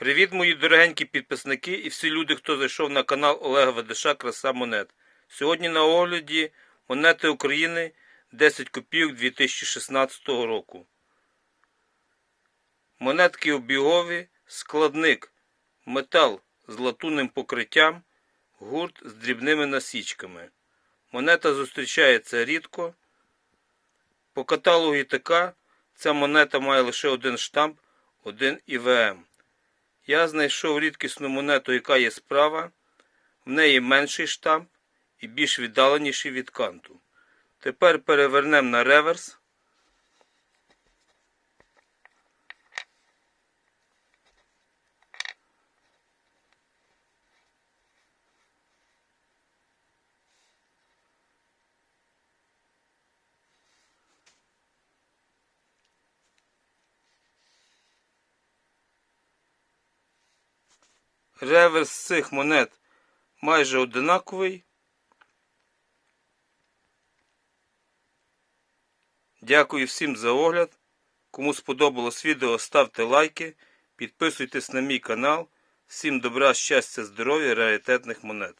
Привіт, мої дорогенькі підписники і всі люди, хто зайшов на канал Олега Ведеша Краса Монет. Сьогодні на огляді монети України 10 копійок 2016 року. Монетки обігові, складник, метал з латунним покриттям, гурт з дрібними насічками. Монета зустрічається рідко. По каталогу ІТК ця монета має лише один штамп, один ІВМ. Я знайшов рідкісну монету, яка є справа. В неї менший штамп і більш віддаленіший від канту. Тепер перевернемо на реверс. Реверс цих монет майже одинаковий. Дякую всім за огляд. Кому сподобалось відео, ставте лайки, підписуйтесь на мій канал. Всім добра, щастя, здоров'я, раритетних монет.